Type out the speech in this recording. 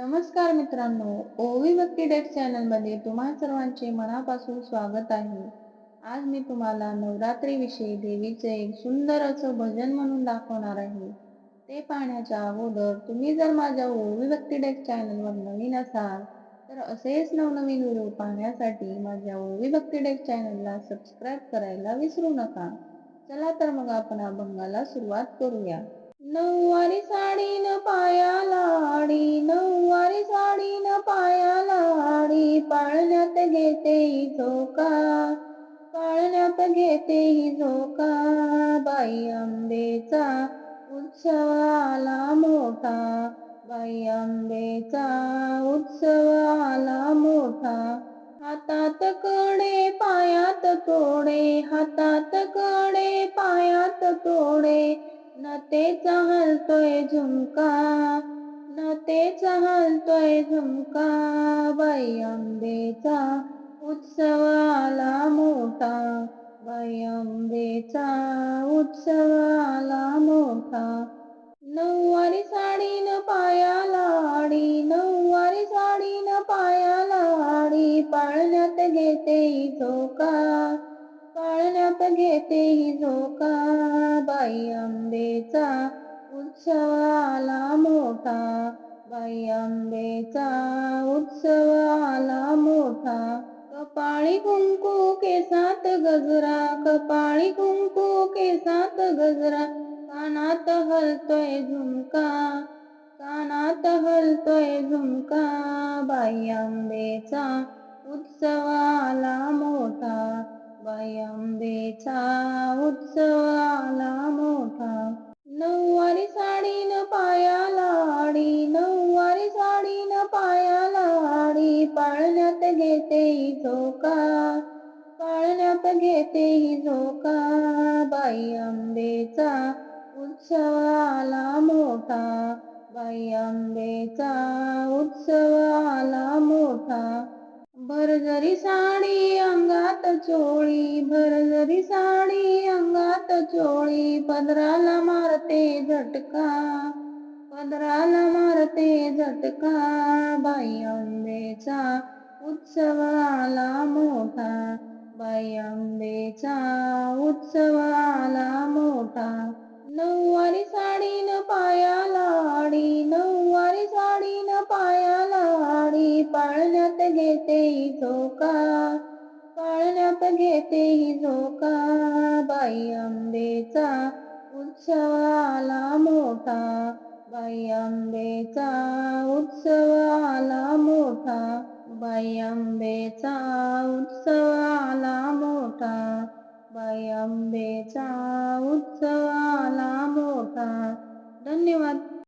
नमस्कार मित्रांनो ओवी भक्ती डेट चॅनलमध्ये तुम्हा सर्वांचे मनापासून स्वागत आहे. आज मी तुम्हाला नवरात्रीविषयी देवीचे एक सुंदर असं भजन म्हणून दाखवणार आहे. ते पाहण्याच्या अगोदर तुम्ही जर माझ्या ओवी भक्ती डेट चॅनलवर नवीन असाल तर असेच नवनवीन व्हिडिओ पाहण्यासाठी माझ्या ओवी भक्ती डेट चॅनलला सबस्क्राईब करायला विसरू नका. चला तर मग आपण अभंगाला सुरुवात करूया. नऊवारी साडी न पाया लाडी नऊ पाळण्यात घेते झोका पाळण्यात घेते झोका. बाई आंबेचा उत्सव आला मोठा बाई आंबेचा उत्सव आला मोठा. हातात कडे पायात तोडे हातात कडे पायात तोडे नतेचा हलतोय झुमका. तेचा हलतोय झुमका बाई आंबेचा उत्सव आला मोठा बाई आंबेचा उत्सव आला मोठा. नऊवारी साडी न पाया लाडी नऊवारी साडी न पाया लाडी पाळण्यात घेते झोका पाळण्यात घेते ही झोका. आंबेचा उत्सव आला मोठा. कपाळी कुंकू केसात गजरा. कपाळी कुंकू केसात गजरा. कानात हलतोय झुमका. कानात हलतोय झुमका. बाई आंबेचा उत्सव आला मोठा. बाई आंबेचा उत्सव आला पायाला आडी पाळण्यात घेते ही झोका. पाळण्यात घेते ही झोका. बाई आंबेचा उत्सव आला मोठा. बाई आंबेचा उत्सव आला मोठा भरजरी साडी अंगात चोळी भरजरी साडी अंगात चोळी पदराला मारते झटका. पदराला मारते झटका बाई अंबेचा उत्सव आला मोठा बाई अंबेचा उत्सव आला मोठा. नऊवारी साडीनं पाया लाडी नऊवारी साडीनं पाया लाडी पाळण्यात घेते झोका पाळण्यात घेते ही झोका बाई अंबेचा उत्सव आला मोठा. बाई उत्सव आला मोठा. बाई उत्सव आला मोठा. बाई उत्सव आला मोठा. धन्यवाद.